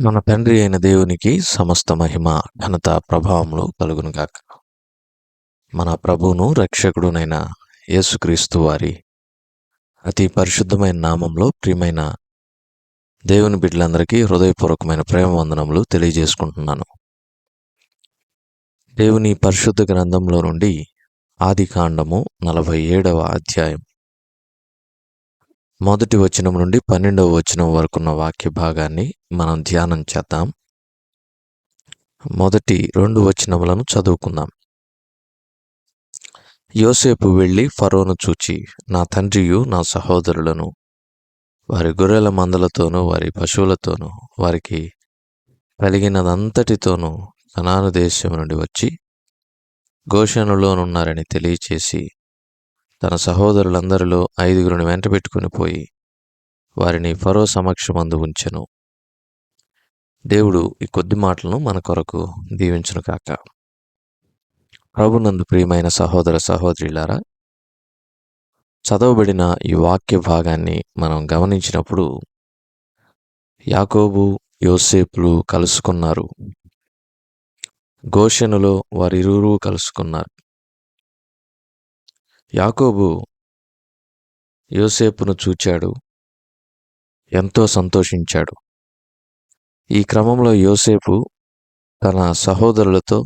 మన తండ్రి అయిన దేవునికి సమస్త మహిమ ఘనత ప్రభావములు కలుగునుగాక మన ప్రభువును రక్షకుడునైన యేసుక్రీస్తు వారి అతి పరిశుద్ధమైన నామంలో ప్రియమైన దేవుని బిడ్డలందరికీ హృదయపూర్వకమైన ప్రేమ వందనములు తెలియజేసుకుంటున్నాను. దేవుని పరిశుద్ధ గ్రంథంలో నుండి ఆది కాండము నలభై ఏడవ అధ్యాయం మొదటి వచనం నుండి పన్నెండవ వచనం వరకున్న వాక్య భాగాన్ని మనం ధ్యానం చేద్దాం. మొదటి రెండు వచనములను చదువుకుందాం. యోసేపు వెళ్ళి ఫరోను చూచి నా తండ్రియు నా సహోదరులను వారి గొర్రెల మందలతోనూ వారి పశువులతోనూ వారికి కలిగినదంతటితోనూ కనాను దేశం నుండి వచ్చి ఘోషణలోనున్నారని తెలియచేసి తన సహోదరులందరిలో ఐదుగురిని వెంట పెట్టుకుని పోయి వారిని ఫరో సమక్షమందు ఉంచెను. దేవుడు ఈ కొద్ది మాటలను మన కొరకు దీవించును కాక ప్రభునందు ప్రియమైన సహోదర సహోదరులారా చదవబడిన ఈ వాక్య భాగాన్ని మనం గమనించినప్పుడు యాకోబు యోసేపులు కలుసుకున్నారు. గోషెనులో వారిరువురు కలుసుకున్నారు. యాకోబు యోసేపును చూచాడు. ఎంతో సంతోషించాడు. ఈ క్రమంలో యోసేపు తన సహోదరులతో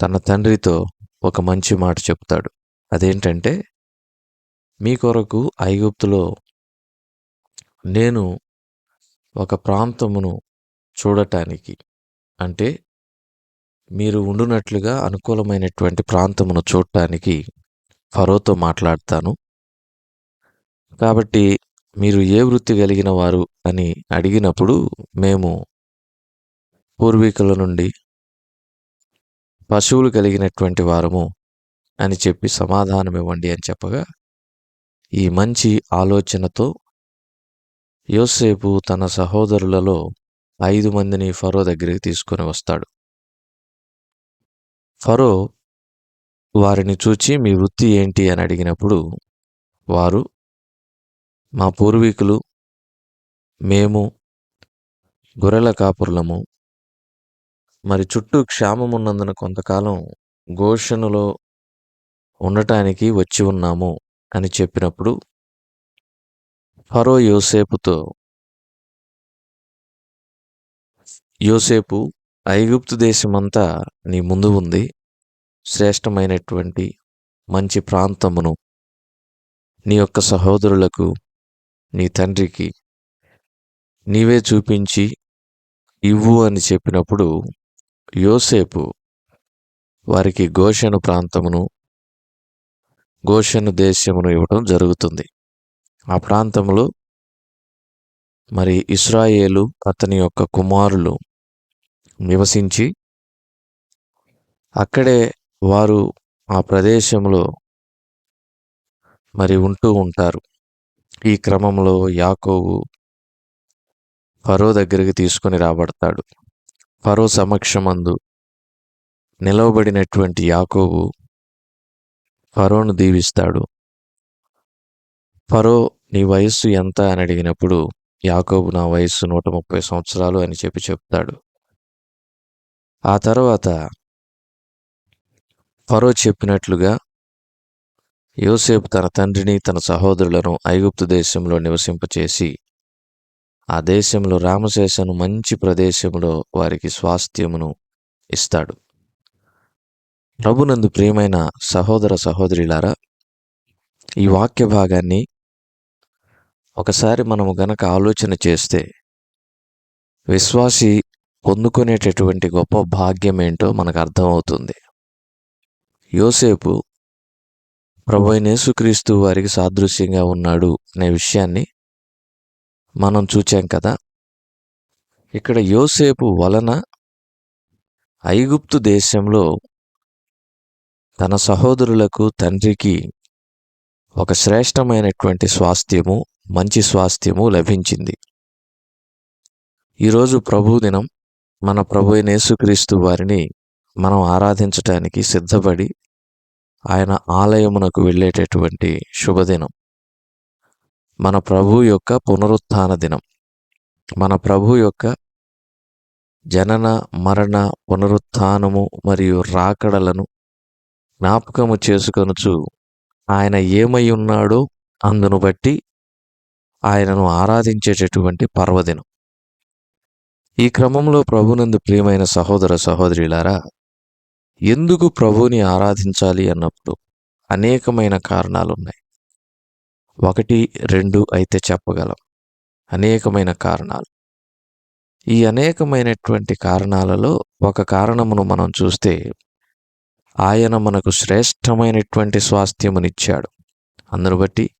తన తండ్రితో ఒక మంచి మాట చెప్తాడు. అదేంటంటే మీ కొరకు ఐగుప్తులో నేను ఒక ప్రాంతమును చూడటానికి అంటే మీరు ఉండునట్లుగా అనుకూలమైనటువంటి ప్రాంతమును చూడటానికి ఫరోతో మాట్లాడతాను. కాబట్టి మీరు ఏ వృత్తి కలిగిన వారు అని అడిగినప్పుడు మేము పూర్వీకుల నుండి పశువులు కలిగినటువంటి వారము అని చెప్పి సమాధానం ఇవ్వండి అని చెప్పగా ఈ మంచి ఆలోచనతో యోసేపు తన సహోదరులలో ఐదు మందిని ఫరో దగ్గరికి తీసుకొని వస్తాడు. ఫరో వారిని చూచి మీ వృత్తి ఏంటి? అని అడిగినప్పుడు వారు మా పూర్వీకులు మేము గొర్రెల కాపురులము. మరి చుట్టూ క్షామమున్నందున కొంతకాలం ఘోషణలో ఉండటానికి వచ్చి ఉన్నాము అని చెప్పినప్పుడు ఫరో యోసేపుతో యోసేపు ఐగుప్తు దేశమంతా నీ ముందు ఉంది. శ్రేష్టమైనటువంటి మంచి ప్రాంతమును నీ యొక్క సహోదరులకు నీ తండ్రికి నీవే చూపించి ఇవ్వు అని చెప్పినప్పుడు యోసేపు వారికి గోషను ప్రాంతమును గోషను దేశమును ఇవ్వడం జరుగుతుంది. ఆ ప్రాంతంలో మరి ఇస్రాయేలు అతని యొక్క కుమారులు నివసించి అక్కడే వారు ఆ ప్రదేశంలో మరి ఉంటూ ఉంటారు. ఈ క్రమంలో యాకోబు ఫరో దగ్గరికి తీసుకొని రాబడతాడు. ఫరో సమక్షమందు నిలవబడినటువంటి యాకోబు ఫరోను దీవిస్తాడు. ఫరో నీ వయస్సు ఎంత? అని అడిగినప్పుడు యాకోబు నా వయస్సు నూట ముప్పై సంవత్సరాలు అని చెప్పి చెప్తాడు. ఆ తర్వాత ఫరో చెప్పినట్లుగా యోసేపు తన తండ్రిని తన సహోదరులను ఐగుప్తు దేశంలో నివసింపచేసి ఆ దేశంలో రామశేషను మంచి ప్రదేశంలో వారికి స్వాస్థ్యమును ఇస్తాడు. ప్రభునందు ప్రియమైన సహోదర సహోదరులారా ఈ వాక్య భాగాన్ని ఒకసారి మనము గనక ఆలోచన చేస్తే విశ్వాసి పొందుకునేటటువంటి గొప్ప భాగ్యం ఏంటో మనకు అర్థమవుతుంది. యోసేపు ప్రభు యేసుక్రీస్తు వారికి సాదృశ్యంగా ఉన్నాడు అనే విషయాన్ని మనం చూచాం కదా. ఇక్కడ యోసేపు వలన ఐగుప్తు దేశంలో తన సహోదరులకు తండ్రికి ఒక శ్రేష్టమైనటువంటి స్వాస్థ్యము మంచి స్వాస్థ్యము లభించింది. ఈరోజు ప్రభు దినం మన ప్రభు యేసుక్రీస్తు వారిని మనం ఆరాధించటానికి సిద్ధపడి ఆయన ఆలయమునకు వెళ్ళేటటువంటి శుభదినం. మన ప్రభు యొక్క పునరుత్థాన దినం. మన ప్రభు యొక్క జనన మరణ పునరుత్థానము మరియు రాకడలను జ్ఞాపకము చేసుకొనుచు ఆయన ఏమై ఉన్నాడో అందును బట్టి ఆయనను ఆరాధించేటటువంటి పర్వదినం. ఈ క్రమంలో ప్రభునందు ప్రియమైన సహోదర సహోదరులారా ఎందుకు ప్రభువుని ఆరాధించాలి అన్నప్పుడు అనేకమైన కారణాలు ఉన్నాయి ఒకటి రెండు అయితే చెప్పగలం. అనేకమైన కారణాలు. ఈ అనేకమైనటువంటి కారణాలలో ఒక కారణమును మనం చూస్తే ఆయన మనకు శ్రేష్టమైనటువంటి స్వాస్థ్యమునిచ్చాడు. అందును బట్టి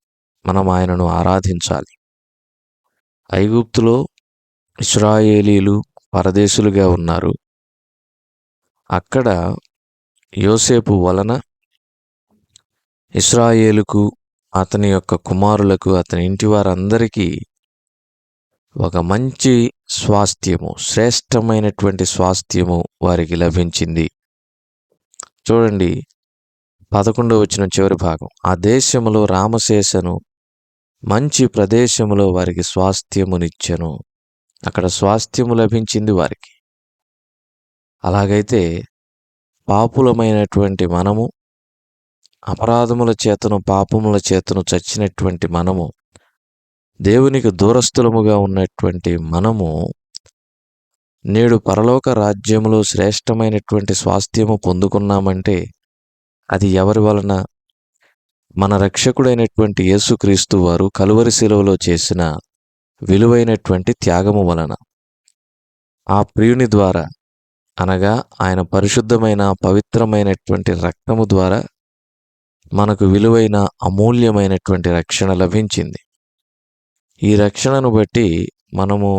మనం ఆయనను ఆరాధించాలి. ఐగుప్తులో ఇస్రాయేలీలు పరదేశులుగా ఉన్నారు. అక్కడ యోసేపు వలన ఇస్రాయేలుకు అతని యొక్క కుమారులకు అతని ఇంటి వారందరికీ ఒక మంచి స్వాస్థ్యము శ్రేష్టమైనటువంటి స్వాస్థ్యము వారికి లభించింది. చూడండి పదకొండో వచ్చిన చివరి భాగం. ఆ దేశములో రామశేషను మంచి ప్రదేశములో వారికి స్వాస్థ్యమునిచ్చెను. అక్కడ స్వాస్థ్యము లభించింది వారికి. అలాగైతే పాపులమైనటువంటి మనము అపరాధముల చేతను పాపముల చేతను చచ్చినటువంటి మనము దేవునికి దూరస్థులముగా ఉన్నటువంటి మనము నేడు పరలోక రాజ్యములో శ్రేష్టమైనటువంటి స్వాస్థ్యము పొందుకున్నామంటే అది ఎవరి వలన? మన రక్షకుడైనటువంటి యేసుక్రీస్తు వారు కలువరి శిలువలో చేసిన విలువైనటువంటి త్యాగము వలన. ఆ ప్రియుని ద్వారా అనగా ఆయన పరిశుద్ధమైన పవిత్రమైనటువంటి రక్తము ద్వారా మనకు విలువైన అమూల్యమైనటువంటి రక్షణ లభించింది. ఈ రక్షణను బట్టి మనము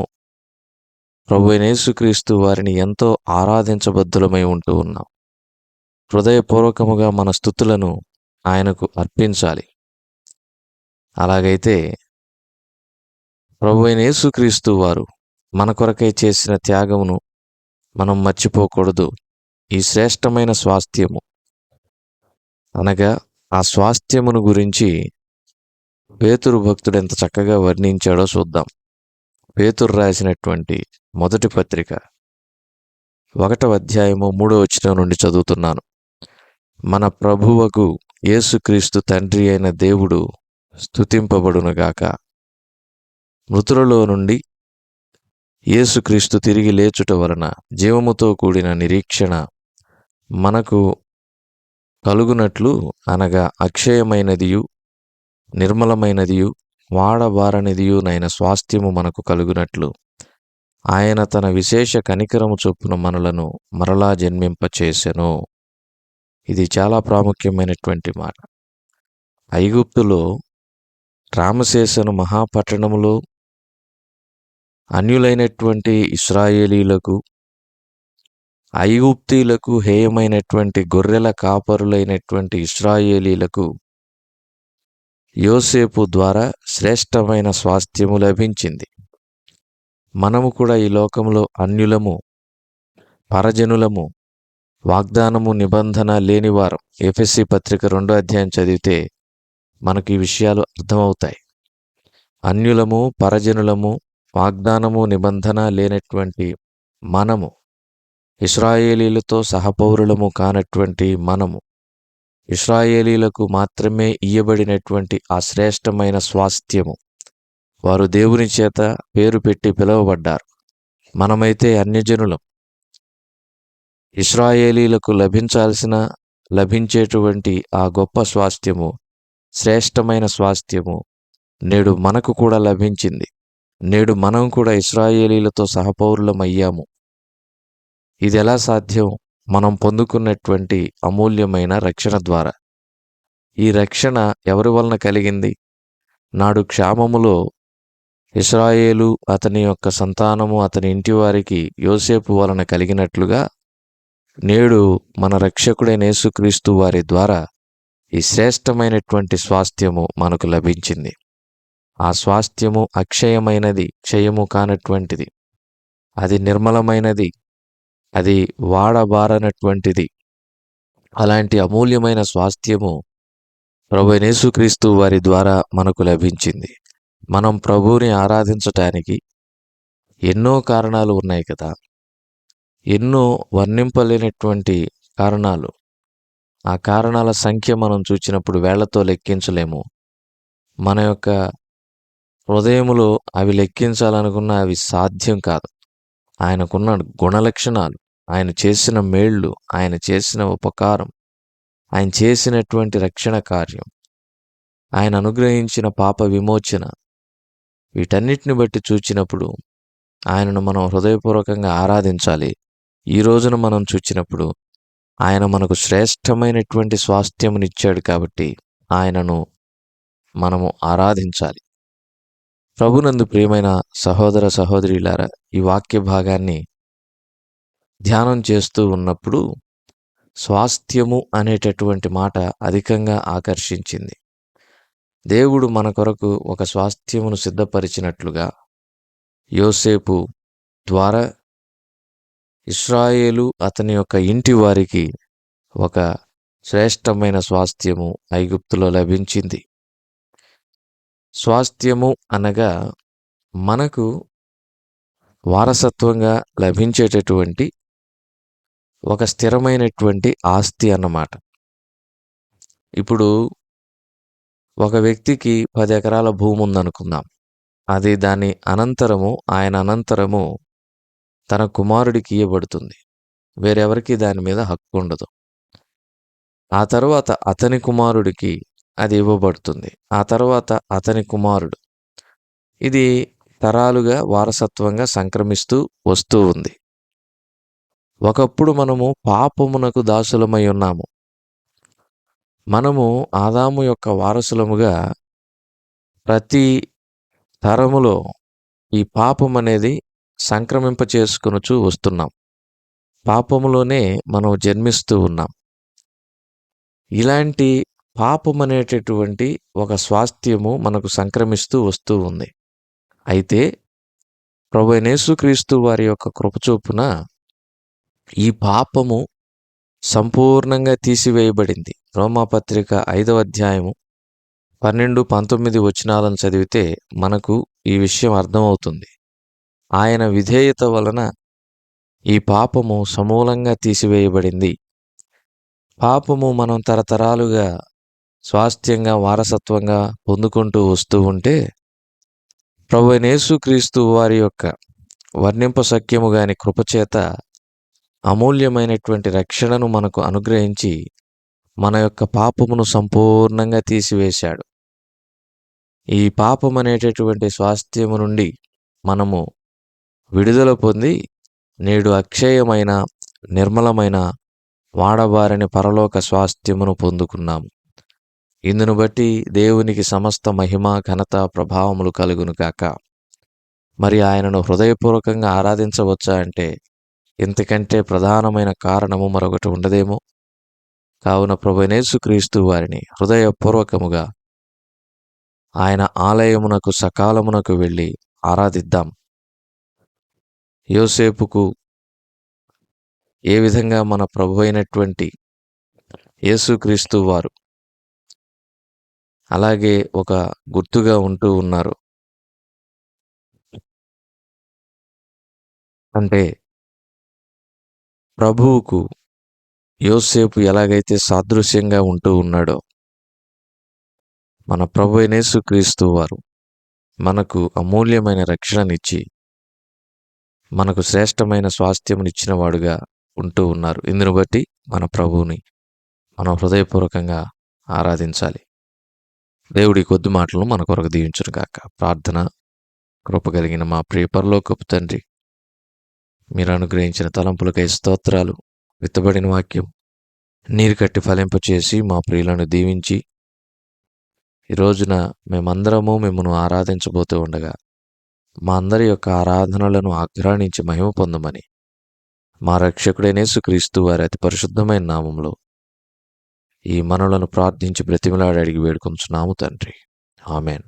ప్రభు యేసుక్రీస్తు వారిని ఎంతో ఆరాధించబద్ధులమై ఉంటూ ఉన్నాం. హృదయపూర్వకముగా మన స్థుతులను ఆయనకు అర్పించాలి. అలాగైతే ప్రభు యేసుక్రీస్తు వారు మన కొరకై చేసిన త్యాగమును మనం మర్చిపోకూడదు. ఈ శ్రేష్టమైన స్వాస్థ్యము. అనగా ఆ స్వాస్థ్యమును గురించి పేతురు భక్తుడు ఎంత చక్కగా వర్ణించాడో చూద్దాం. పేతురు రాసినటువంటి మొదటి పత్రిక ఒకటవ అధ్యాయము మూడో వచ్చిన నుండి చదువుతున్నాను. మన ప్రభువకు యేసుక్రీస్తు తండ్రి అయిన దేవుడు స్థుతింపబడునుగాక మృతులలో నుండి యేసుక్రీస్తు తిరిగి లేచుట వలన జీవముతో కూడిన నిరీక్షణ మనకు కలుగునట్లు అనగా అక్షయమైనదియు నిర్మలమైనదియు వాడబారనిదియునైన స్వాస్థ్యము మనకు కలుగునట్లు. ఆయన తన విశేష కనికరము చొప్పున మనలను మరలా జన్మింపచేసెను. ఇది చాలా ప్రాముఖ్యమైనటువంటి మాట. ఐగుప్తులో రామశేషను మహాపట్టణములో అన్యులైనటువంటి ఇస్రాయేలీలకు ఐగుప్తీలకు హేయమైనటువంటి గొర్రెల కాపరులైనటువంటి ఇస్రాయేలీలకు యోసేపు ద్వారా శ్రేష్టమైన స్వాస్థ్యము లభించింది. మనము కూడా ఈ లోకంలో అన్యులము పరజనులము వాగ్దానము నిబంధన లేనివారం. ఎఫ్ఎస్సి పత్రిక రెండో అధ్యాయం చదివితే మనకు ఈ విషయాలు అర్థమవుతాయి. అన్యులము పరజనులము వాగ్దానము నిబంధన లేనటువంటి మనము ఇస్రాయేలీలతో సహపౌరులము కానటువంటి మనము ఇస్రాయేలీలకు మాత్రమే ఇయ్యబడినటువంటి ఆ శ్రేష్టమైన స్వాస్థ్యము వారు దేవుని చేత పేరు పెట్టి పిలువబడ్డారు. మనమైతే అన్యజనులం. ఇస్రాయేలీలకు లభించాల్సిన లభించేటువంటి ఆ గొప్ప స్వాస్థ్యము శ్రేష్టమైన స్వాస్థ్యము నేడు మనకు కూడా లభించింది. నేడు మనం కూడా ఇస్రాయేలీలతో సహపౌరులం అయ్యాము ఇది ఎలా సాధ్యం? మనం పొందుకున్నటువంటి అమూల్యమైన రక్షణ ద్వారా. ఈ రక్షణ ఎవరి వలన కలిగింది? నాడు క్షామములో ఇస్రాయేలు అతని యొక్క సంతానము అతని ఇంటి వారికి యోసేపు వలన కలిగినట్లుగా నేడు మన రక్షకుడైన యేసుక్రీస్తు వారి ద్వారా ఈ శ్రేష్టమైనటువంటి స్వాస్థ్యము మనకు లభించింది. ఆ స్వాస్థ్యము అక్షయమైనది క్షయము కానటువంటిది. అది నిర్మలమైనది అది వాడబారనటువంటిది. అలాంటి అమూల్యమైన స్వాస్థ్యము ప్రభు యేసుక్రీస్తు వారి ద్వారా మనకు లభించింది. మనం ప్రభువుని ఆరాధించటానికి ఎన్నో కారణాలు ఉన్నాయి కదా. ఎన్నో వర్ణింపలేనటువంటి కారణాలు. ఆ కారణాల సంఖ్య మనం చూచినప్పుడు వేళ్ళతో లెక్కించలేము. మన యొక్క హృదయములో అవి లెక్కించాలనుకున్న అవి సాధ్యం కాదు. ఆయనకున్న గుణలక్షణాలు ఆయన చేసిన మేళ్ళు ఆయన చేసిన ఉపకారం ఆయన చేసినటువంటి రక్షణ కార్యం ఆయన అనుగ్రహించిన పాప విమోచన వీటన్నిటిని బట్టి చూచినప్పుడు ఆయనను మనం హృదయపూర్వకంగా ఆరాధించాలి. ఈ రోజున మనం చూచినప్పుడు ఆయన మనకు శ్రేష్టమైనటువంటి స్వాస్థ్యమునిచ్చాడు కాబట్టి ఆయనను మనము ఆరాధించాలి. ప్రభునందు ప్రియమైన సహోదర సహోదరిలారా ఈ వాక్య భాగాన్ని ధ్యానం చేస్తూ ఉన్నప్పుడు స్వాస్థ్యము అనేటటువంటి మాట అధికంగా ఆకర్షించింది. దేవుడు మన కొరకు ఒక స్వాస్థ్యమును సిద్ధపరిచినట్లుగా యోసేపు ద్వారా ఇస్రాయేలు అతని యొక్క ఇంటి వారికి ఒక శ్రేష్టమైన స్వాస్థ్యము ఐగుప్తులో లభించింది. స్వాస్థ్యము అనగా మనకు వారసత్వంగా లభించేటటువంటి ఒక స్థిరమైనటువంటి ఆస్తి అన్నమాట. ఇప్పుడు ఒక వ్యక్తికి పది ఎకరాల భూమి ఉందనుకుందాం. అది దాని అనంతరము ఆయన అనంతరము తన కుమారుడికి ఇవ్వబడుతుంది వేరెవరికి దాని మీద హక్కు ఉండదు. ఆ తర్వాత అతని కుమారుడికి అది ఇవ్వబడుతుంది. ఆ తర్వాత అతని కుమారుడు. ఇది తరాలుగా వారసత్వంగా సంక్రమిస్తూ వస్తూ ఉంది. ఒకప్పుడు మనము పాపమునకు దాసులమై ఉన్నాము. మనము ఆదాము యొక్క వారసులముగా ప్రతి తరములో ఈ పాపం అనేది సంక్రమింప చేసుకొనుచు వస్తున్నాం. పాపములోనే మనం జన్మిస్తూ ఉన్నాం. ఇలాంటి పాపం అనేటటువంటి ఒక స్వాస్థ్యము మనకు సంక్రమిస్తూ వస్తూ ఉంది. అయితే ప్రభు యేసుక్రీస్తు వారి యొక్క కృపచూపున ఈ పాపము సంపూర్ణంగా తీసివేయబడింది. రోమాపత్రిక ఐదవ అధ్యాయము పన్నెండు పంతొమ్మిది వచనాలను చదివితే మనకు ఈ విషయం అర్థమవుతుంది. ఆయన విధేయత వలన ఈ పాపము సమూలంగా తీసివేయబడింది. పాపము మనం తరతరాలుగా స్వాస్థ్యంగా వారసత్వంగా పొందుకుంటూ వస్తూ ఉంటే ప్రభు యేసుక్రీస్తు వారి యొక్క వర్ణింప సఖ్యము గాని కృపచేత అమూల్యమైనటువంటి రక్షణను మనకు అనుగ్రహించి మన యొక్క పాపమును సంపూర్ణంగా తీసివేశాడు. ఈ పాపం అనేటటువంటి స్వాస్థ్యము నుండి మనము విడుదల పొంది నేడు అక్షయమైన నిర్మలమైన వాడబారిని పరలోక స్వాస్థ్యమును పొందుకున్నాము. ఇందును బట్టి దేవునికి సమస్త మహిమ ఘనత ప్రభావములు కలుగును కాక మరి ఆయనను హృదయపూర్వకంగా ఆరాధించవచ్చా అంటే ఇంతకంటే ప్రధానమైన కారణము మరొకటి ఉండదేమో? కావున ప్రభునేసుక్రీస్తు వారిని హృదయపూర్వకముగా ఆయన ఆలయమునకు సకాలమునకు వెళ్ళి ఆరాధిద్దాం. యోసేపుకు ఏ విధంగా మన ప్రభు అయినటువంటి యేసుక్రీస్తు వారు అలాగే ఒక గుర్తుగా ఉంటూ ఉన్నారు. అంటే ప్రభువుకు యోసేపు ఎలాగైతే సాదృశ్యంగా ఉంటూ ఉన్నాడో మన ప్రభు క్రీస్తు వారు మనకు అమూల్యమైన రక్షణనిచ్చి మనకు శ్రేష్టమైన స్వాస్థ్యమునిచ్చిన వాడుగా ఉంటూ ఉన్నారు. ఇందును బట్టి మన ప్రభువుని మనం హృదయపూర్వకంగా ఆరాధించాలి. దేవుడి కొద్ది మాటలను మన కొరకు దీవించును కాక ప్రార్థన కృప కలిగిన మా ప్రియ తండ్రి మీరు అనుగ్రహించిన తలంపులకై స్తోత్రాలు విత్తబడిన వాక్యం నీరు కట్టి ఫలింపచేసి మా ప్రియులను దీవించి ఈ రోజున మేమందరము మిమ్మల్ని ఆరాధించబోతూ ఉండగా మా అందరి యొక్క ఆరాధనలను ఆగ్రహించి మహిమ పొందమని మా రక్షకుడైన క్రీస్తు వారి అతి పరిశుద్ధమైన నామంలో ఈ మనలను ప్రార్థించి బ్రతిమలాడి అడిగి వేడుకొంచున్నాము తండ్రి. ఆమెన్.